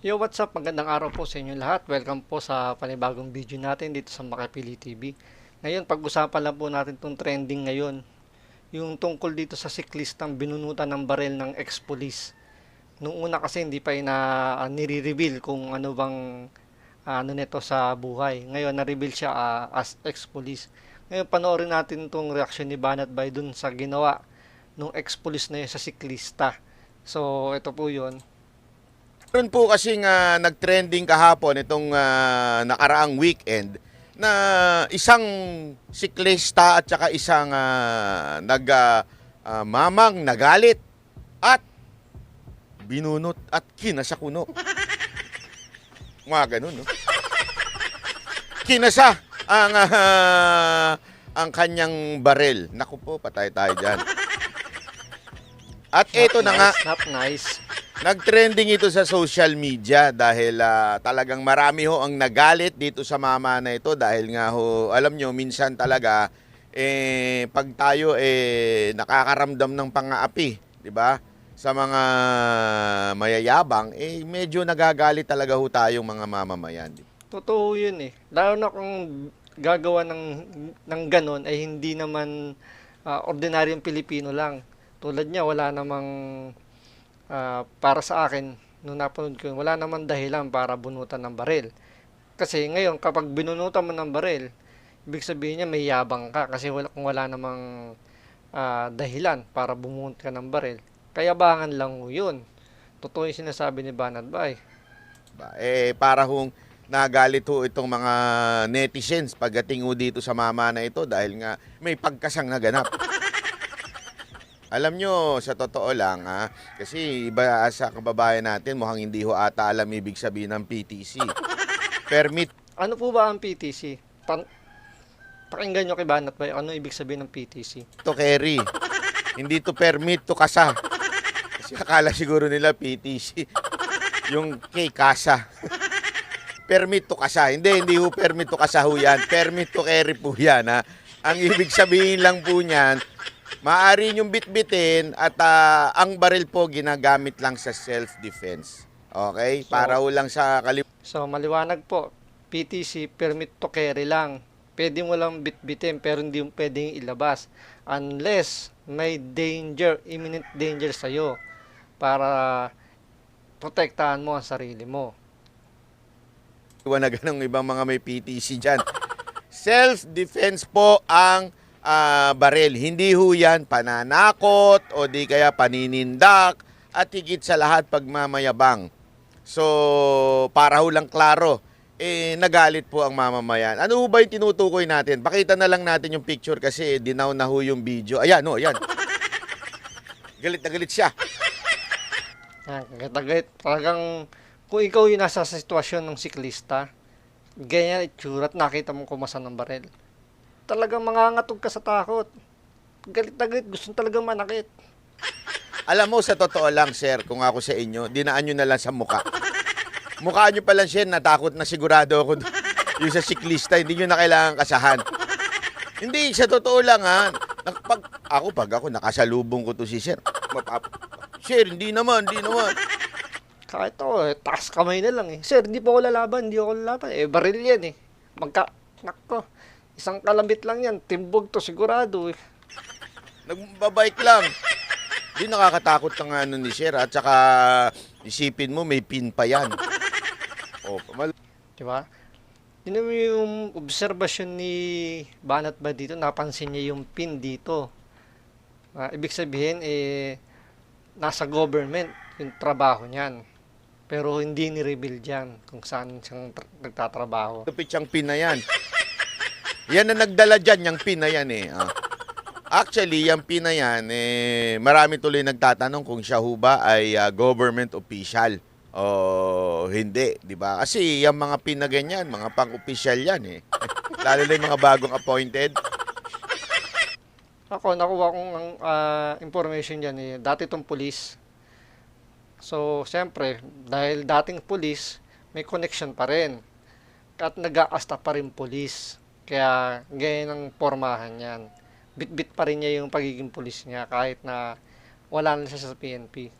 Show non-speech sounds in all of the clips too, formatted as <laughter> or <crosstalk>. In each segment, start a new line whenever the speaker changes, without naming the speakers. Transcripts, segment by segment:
Yo, what's up? Magandang araw po sa inyo lahat. Welcome po sa panibagong video natin dito sa Makapili TV. Ngayon, pag-usapan lang po natin itong trending ngayon. Yung tungkol dito sa siklistang binunutan ng barel ng ex-police. Nung una kasi hindi pa na uh, nire-reveal kung ano bang ah, ano nito sa buhay. Ngayon, na-reveal siya ah, as ex-police. Ngayon, panoorin natin itong reaction ni Banat Bay dun sa ginawa nung ex-police na yun sa siklista. So, ito po yun.
Meron po kasi nga nag-trending kahapon itong ah, nakaraang weekend na isang siklista at saka isang ah, nag mamang nagalit at binunot at kinasakuno. Mga ganun, no? Kinasa ang ah, ang kanyang barel. Naku po, patay tayo dyan. At ito na nga,
Nice, Not nice.
Nag-trending ito sa social media dahil ah, talagang marami ho ang nagalit dito sa mama na ito dahil nga ho, alam nyo, minsan talaga eh pag tayo eh nakakaramdam ng pangaapi, 'di ba? Sa mga mayayabang eh medyo nagagalit talaga ho tayong mga mamamayan.
Totoo yun eh. Lalo na kung gagawa ng, ng ganon ay hindi naman ah, ordinaryong Pilipino lang. Tulad niya, wala namang ah, para sa akin, nung napanood ko wala namang dahilan para bunutan ng baril. Kasi ngayon, kapag binunutan mo ng baril, ibig sabihin niya may yabang ka kasi wala, kung wala namang ah, dahilan para bumunot ka ng baril. Kayabangan lang ho yun. Totoo yung sinasabi ni Banat Bay.
Ba, eh para hong nagalit ho itong mga netizens pagdating ho dito sa mama na ito dahil nga may pagkasang naganap. <laughs> Alam nyo, sa totoo lang, ha, kasi iba sa kababayan natin, mukhang hindi ho ata alam ibig sabihin ng PTC. Permit
Ano po ba ang PTC? Pan Pakinggan nyo kay Banat ba ano ibig sabihin ng PTC?
to carry. hindi to permit to kasa. Kasi akala siguro nila PTC. Yung kay kasa. permit to kasa. Hindi, hindi ho permit to kasa ho yan. Permit to carry po yan. Ha? Ang ibig sabihin lang po niyan, maaari yung bitbitin at ah, ang baril po ginagamit lang sa self-defense. Okay?
So-
Para ho lang sa kalim
So maliwanag po, PTC permit to carry lang. Pwede mo lang bitbitin pero hindi mo pwedeng ilabas unless may danger, imminent danger sa iyo para protektahan mo ang sarili mo.
Iwanagan ng ibang mga may PTC dyan. <laughs> Self-defense po ang ah, baril. Hindi ho yan pananakot o di kaya paninindak at higit sa lahat pagmamayabang. So, para ho lang klaro, eh, nagalit po ang mamamayan. Ano ho ba yung tinutukoy natin? Pakita na lang natin yung picture kasi dinaw na ho yung video. Ayan, no, ayan. Galit na galit siya.
Yan, kagad Talagang kung ikaw yung nasa sitwasyon ng siklista, ganyan itsura at nakita mong kumasan ng barel. Talagang mangangatog ka sa takot. Galit na galit, gusto talagang manakit.
Alam mo, sa totoo lang, sir, kung ako sa inyo, dinaan nyo na lang sa muka. Mukha nyo pa lang, sir, natakot na sigurado ako. Yung sa siklista, hindi nyo na kailangan kasahan. Hindi, sa totoo lang, ha. Pag, ako, pag ako, nakasalubong ko to si sir. Mapap sir, hindi naman, hindi naman.
Kahit ako, eh, taas kamay na lang eh. Sir, hindi po ako lalaban, hindi ako lalaban. Eh, baril yan eh. Magka, nako, isang kalambit lang yan. Timbog to, sigurado eh.
Nagbabike lang. Hindi nakakatakot ng ano ni sir, at saka isipin mo, may pin pa yan. O, pamal-
Di ba? Yun naman yung obserbasyon ni Banat ba dito, napansin niya yung pin dito. Ah, ibig sabihin, eh, nasa government yung trabaho niyan. Pero hindi ni-reveal dyan kung saan siyang tra- nagtatrabaho.
Tupit siyang pin na yan. Yan na nagdala dyan, yung pin na yan eh. Ah. Actually, yung pin na yan, eh, marami tuloy nagtatanong kung siya ho ba ay ah, government official o hindi, di ba? Kasi yung mga pin na ganyan, mga pang-official yan eh. <laughs> Lalo na yung mga bagong appointed.
Ako, nakuha kong ang ah, information dyan eh. Dati itong pulis. So, siyempre, dahil dating pulis, may connection pa rin. At nag-aasta pa rin pulis. Kaya, ganyan ang pormahan yan. Bit-bit pa rin niya yung pagiging pulis niya kahit na wala na siya sa PNP.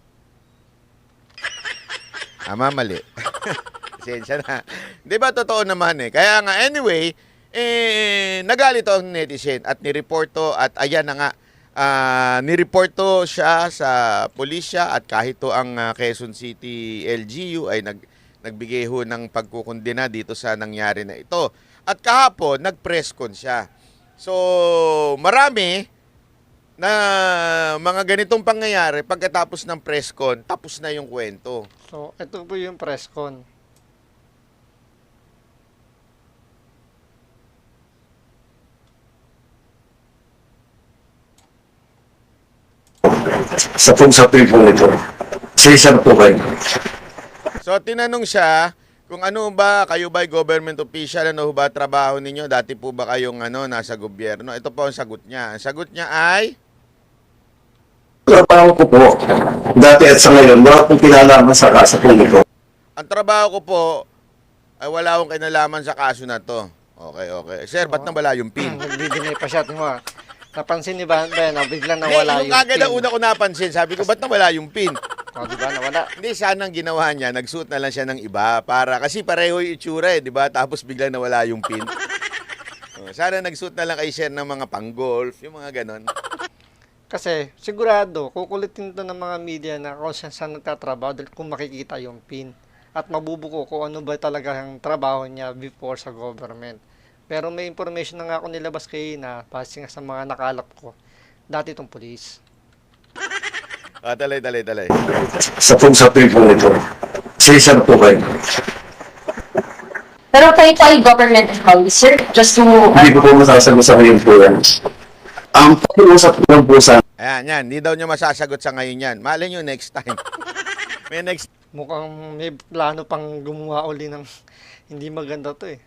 Ama, mali. <laughs> Pasensya na. Di ba totoo naman eh. Kaya nga, anyway, eh, nagalit ang netizen at nireport to at ayan na nga, ah, nireport to siya sa pulisya at kahit to ang ah, Quezon City LGU ay nag, nagbigay ho ng pagkukundina dito sa nangyari na ito. At kahapon, nag-press con siya. So, marami na mga ganitong pangyayari pagkatapos ng press con, tapos na yung kwento.
So, ito po yung press con.
sa pong sapil po nito. Sisa na po kayo.
So tinanong siya kung ano ba kayo ba government official, ano ba trabaho ninyo? Dati po ba kayong ano nasa gobyerno? Ito po ang sagot niya. Ang sagot niya ay
Trabaho ko po, dati at sa ngayon, wala pong kinalaman sa kasa po nito.
ang trabaho ko po ay wala akong kinalaman sa kaso na to. Okay, okay. Sir, ba't nawala yung pin? <laughs>
Nagdi-deny pa siya. Tingnan mo. ah. Napansin ni Ban Ben, na biglang
Hindi,
nawala
yung
yung
kagad
pin.
ang una ko napansin, sabi ko, ba't nawala yung pin?
O, di ba? Nawala.
Hindi, sana ang ginawa niya, nagsuot na lang siya ng iba para, kasi pareho yung itsura eh, di ba? Tapos biglang nawala yung pin. Oh, sana nagsuot na lang kay Sir ng mga pang-golf, yung mga ganon.
Kasi sigurado, kukulitin to ng mga media na kung saan saan nagtatrabaho dahil kung makikita yung pin. At mabubuko kung ano ba talaga ang trabaho niya before sa government. Pero may information na nga ako nilabas kay na base nga sa mga nakalap ko. Dati itong police.
Ah, talay, talay, talay.
Sa pong sapil po nito. Sisa na po kayo.
Pero kayo po ay government employee, sir. Just to...
Hindi ko po masasagot sa ngayon po yan. Ang pag-uusap ko lang po sa
Ayan, yan. Hindi daw niya masasagot sa ngayon yan. Malay nyo next time. <laughs> May next
Mukhang may plano pang gumawa uli ng hindi maganda to eh.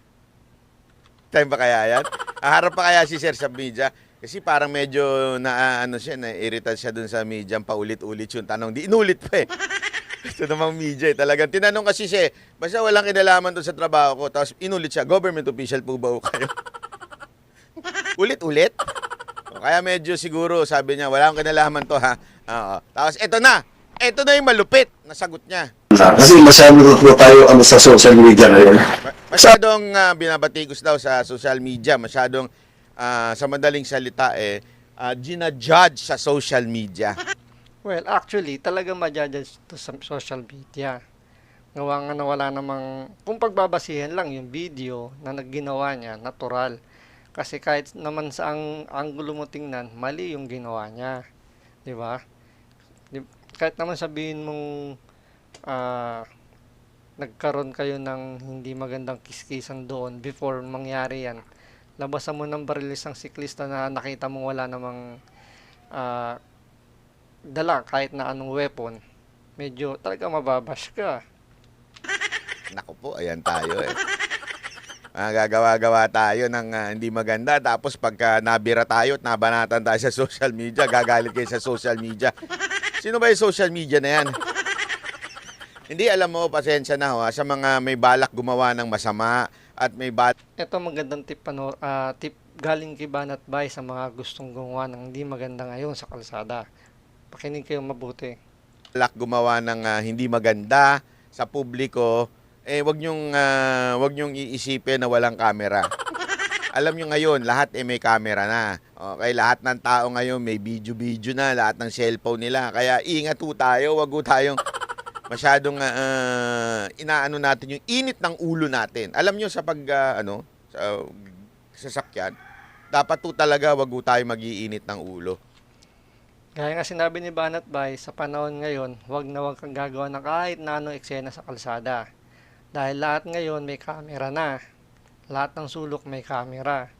time pa kaya yan? Aharap pa kaya si Sir sa media? Kasi parang medyo na ano siya, na-irita siya dun sa media, paulit-ulit yung tanong. Di inulit pa eh. <laughs> Ito namang media eh. Talagang tinanong kasi siya eh, basta walang kinalaman doon sa trabaho ko. Tapos inulit siya, government official po ba kayo? <laughs> Ulit-ulit? Kaya medyo siguro, sabi niya, wala akong kinalaman to ha. Oo. Tapos eto na, eto na yung malupit na sagot niya.
kasi masyado na po tayo ano, sa social media ngayon.
Ma- Masyadong ah, binabatikos daw sa social media, masyadong ah, sa madaling salita eh uh, gina-judge sa social media.
Well, actually, talagang ma-judge to sa social media. Gawa nga na wala namang, kung pagbabasihan lang yung video na nagginawa niya, natural. Kasi kahit naman sa ang angulo mo tingnan, mali yung ginawa niya. Di ba? Kahit naman sabihin mong ah, nagkaroon kayo ng hindi magandang kiskisan doon before mangyari yan. Labasan mo ng barilis ng siklista na nakita mo wala namang ah, dala kahit na anong weapon, medyo talaga mababash ka.
Naku po, ayan tayo eh. Ah, gagawa-gawa tayo ng ah, hindi maganda tapos pagka nabira tayo at nabanatan tayo sa social media, gagalit kayo sa social media. Sino ba yung social media na yan? Hindi, alam mo, pasensya na ho, ah, sa mga may balak gumawa ng masama at may balak
Ito magandang tip, ano, ah, tip galing kay Banat Bay sa mga gustong gumawa ng hindi maganda ngayon sa kalsada. Pakinig kayo mabuti.
balak gumawa ng ah, hindi maganda sa publiko, eh wag niyong ah, wag niyong iisipin na walang kamera. <laughs> Alam niyo ngayon, lahat eh may camera na. Okay, lahat ng tao ngayon may video-video na, lahat ng cellphone nila. Kaya ingat po tayo, wag po tayong masyadong ah, inaano natin yung init ng ulo natin. Alam niyo sa pag ah, ano, sa sasakyan, dapat po talaga wag tayo mag-iinit ng ulo.
Gaya nga sinabi ni Banat Bay, sa panahon ngayon, wag na wag kang gagawa ng kahit na anong eksena sa kalsada. Dahil lahat ngayon may camera na. Lahat ng sulok may camera.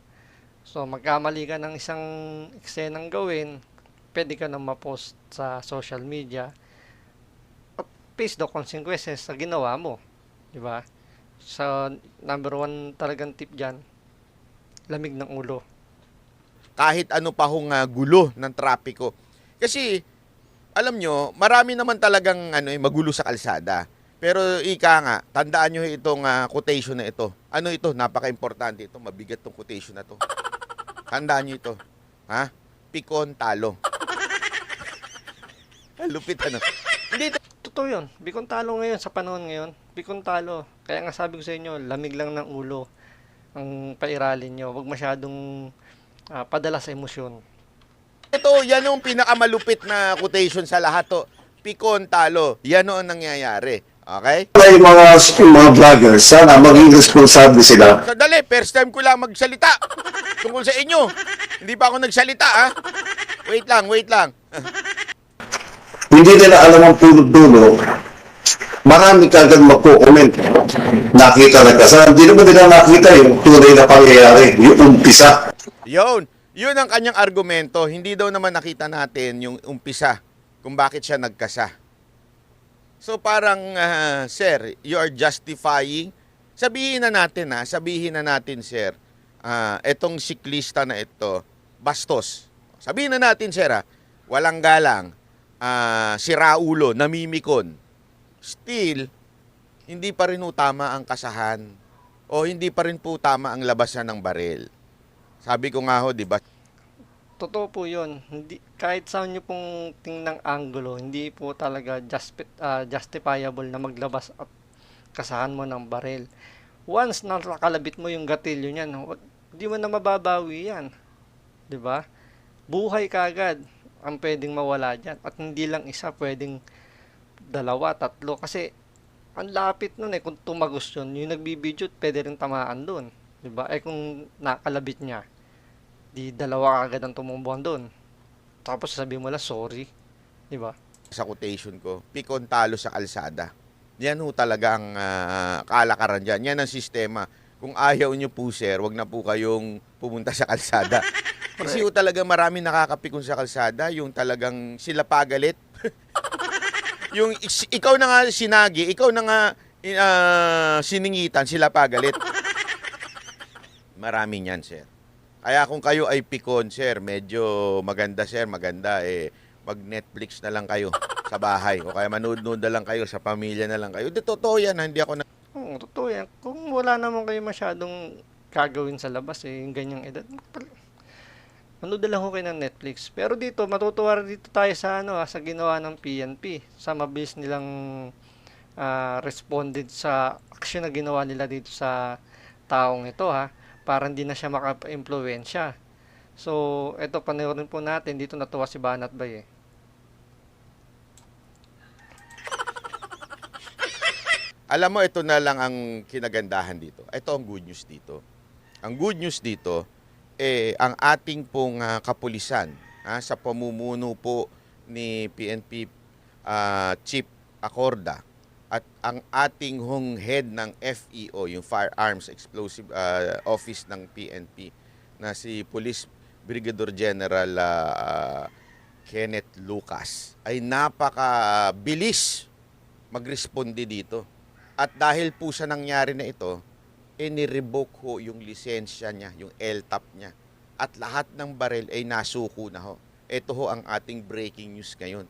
So magkamali ka ng isang eksenang gawin, pwede ka na ma-post sa social media face the consequences sa ginawa mo. Di ba? Sa number one talagang tip dyan, lamig ng ulo.
kahit ano pa hong ah, gulo ng trapiko. Kasi alam nyo, marami naman talagang ano eh, magulo sa kalsada. Pero ika nga, tandaan nyo itong ah, quotation na ito. Ano ito? Napaka-importante ito. Mabigat tong quotation na to. Tandaan nyo ito. Ha? Pikon talo. <laughs> Lupit ano.
Totoo yun. Bicon talo ngayon sa panahon ngayon. Bicon talo. Kaya nga sabi ko sa inyo, lamig lang ng ulo ang pairalin nyo. Huwag masyadong ah, padala sa emosyon.
Ito, yan yung pinakamalupit na quotation sa lahat to. Pikon talo. Yan ang nangyayari. Okay?
Ay, mga, mga vloggers, sana maging responsable sila.
Sandali, first time ko lang magsalita tungkol sa inyo. Hindi pa ako nagsalita, ha? Wait lang, wait lang.
Hindi nila alam ang punot dulo. Marami kagad magko-comment. Nakita na kasal. Hindi naman nila nakita yung tunay na pangyayari. Yung umpisa.
Yun. Yun ang kanyang argumento. Hindi daw naman nakita natin yung umpisa kung bakit siya nagkasa. So parang, ah, sir, you are justifying. Sabihin na natin ha, sabihin na natin sir, ah, etong siklista na ito, bastos. Sabihin na natin sir ha, walang galang, ah, siraulo, namimikon. Still, hindi pa rin tama ang kasahan o hindi pa rin po tama ang labasan ng baril. Sabi ko nga ho, di ba?
Totoo po yun. Hindi, kahit saan nyo pong tingnan angulo, hindi po talaga juspi- ah, justifiable na maglabas at kasahan mo ng baril. Once na nakalabit mo yung gatilyo niyan, hindi mo na mababawi yan. 'Di ba? Buhay kagad ang pwedeng mawala dyan. At hindi lang isa, pwedeng dalawa, tatlo. Kasi ang lapit nun eh. Kung tumagos yun, yung nagbibidyo, pwede rin tamaan doon. 'Di ba? Eh kung nakalabit niya, di dalawa agad ang tumumbuhan doon. Tapos sabi mo lang, sorry. Di ba?
Sa quotation ko, pikon talo sa kalsada. Yan ho talaga ang ah, kalakaran dyan. Yan ang sistema. Kung ayaw nyo po, sir, wag na po kayong pumunta sa kalsada. <laughs> Kasi ho talaga marami nakakapikon sa kalsada, yung talagang sila pagalit. <laughs> yung ikaw na nga sinagi, ikaw na nga ah, siningitan, sila pagalit. Marami niyan, sir. Kaya kung kayo ay pikon, sir, medyo maganda, sir, maganda, eh, mag-Netflix na lang kayo sa bahay. O kaya manood-nood na lang kayo, sa pamilya na lang kayo. Di, totoo yan, ha? hindi ako na...
Oo, totoo yan. Kung wala naman kayo masyadong gagawin sa labas, eh, yung ganyang edad, manood lang ho kayo ng Netflix. Pero dito, matutuwa rin dito tayo sa, ano, ah, sa ginawa ng PNP. Sa mabilis nilang ah, responded sa aksyon na ginawa nila dito sa taong ito, ha. Para hindi na siya maka-impluensya. So, eto panoorin po natin. Dito natuwa si Banat Bay, eh.
Alam mo, ito na lang ang kinagandahan dito. Ito ang good news dito. Ang good news dito, eh, ang ating pong ah, kapulisan ah, sa pamumuno po ni PNP ah, Chief Acorda at ang ating hong head ng FEO, yung Firearms Explosive ah, Office ng PNP, na si Police Brigadier General ah, Kenneth Lucas, ay napakabilis magresponde dito. At dahil po sa nangyari na ito, eh ni-revoke ho yung lisensya niya, yung LTAP niya. At lahat ng baril ay nasuko na ho. Ito ho ang ating breaking news ngayon.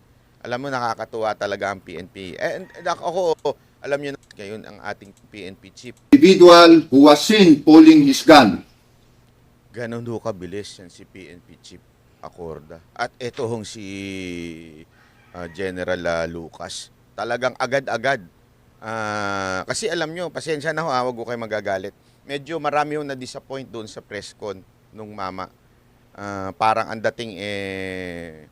Alam mo, nakakatuwa talaga ang PNP. And- and ako, alam niyo na ngayon ang ating PNP chief.
individual who was seen pulling his gun.
Ganon ho kabilis yan si PNP Chief Acorda. At ito hong si ah, General ah, Lucas. Talagang agad-agad. Ah, kasi alam nyo, pasensya na ho, ah, wag ko kayo magagalit. Medyo marami yung na-disappoint doon sa press con nung mama. Ah, parang ang dating eh,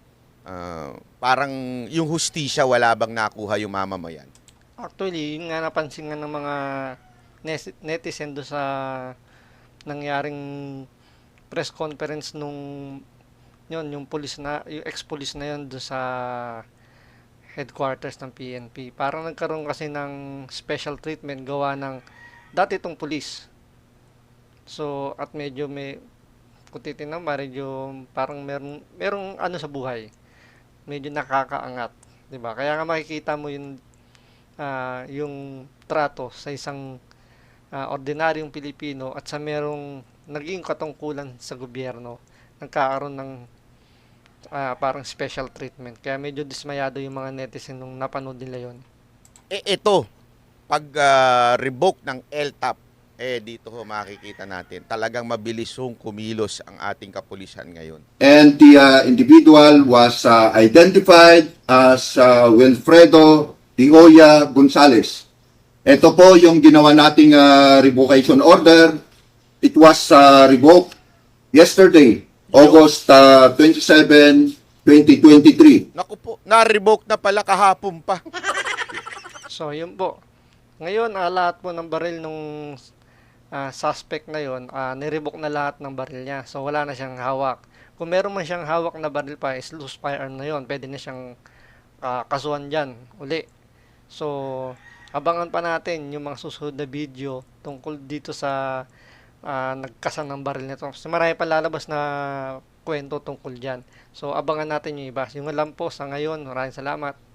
ah, parang yung hustisya wala bang nakuha yung mama mo yan.
Actually, yun nga napansin nga ng mga netizen do sa nangyaring press conference nung yun, yung police na, yung ex-police na yun do sa headquarters ng PNP. Parang nagkaroon kasi ng special treatment gawa ng dati itong police. So, at medyo may, kung titignan medyo parang merong, merong ano sa buhay. Medyo nakakaangat. 'di ba Kaya nga makikita mo yung ah, yung trato sa isang ah, ordinaryong Pilipino at sa merong naging katungkulan sa gobyerno, nagkakaroon ng ah, parang special treatment. Kaya medyo dismayado yung mga netizen nung napanood nila yon.
Eh ito, pag ah, revoke ng LTAP, eh dito ho makikita natin, talagang mabilis hong kumilos ang ating kapulisan ngayon.
And the uh, individual was uh, identified as uh, Wilfredo Dioya Gonzales. Ito po yung ginawa nating ah, revocation order. It was ah, revoked yesterday, August ah, 27, 2023.
Naku po, na-revoke na pala kahapon pa. <laughs>
So, yun po. Ngayon, ah, lahat po ng baril nung ah, suspect na yun, ah, nirevoke na lahat ng baril niya. So, wala na siyang hawak. Kung meron man siyang hawak na baril pa, is loose firearm na yun. Pwede na siyang ah, kasuhan dyan, uli. So, abangan pa natin yung mga susunod na video tungkol dito sa ah, nagkasan ng baril nito. So, marami pa lalabas na kwento tungkol dyan. So, abangan natin yung iba. Yung lang po sa ngayon. Maraming salamat.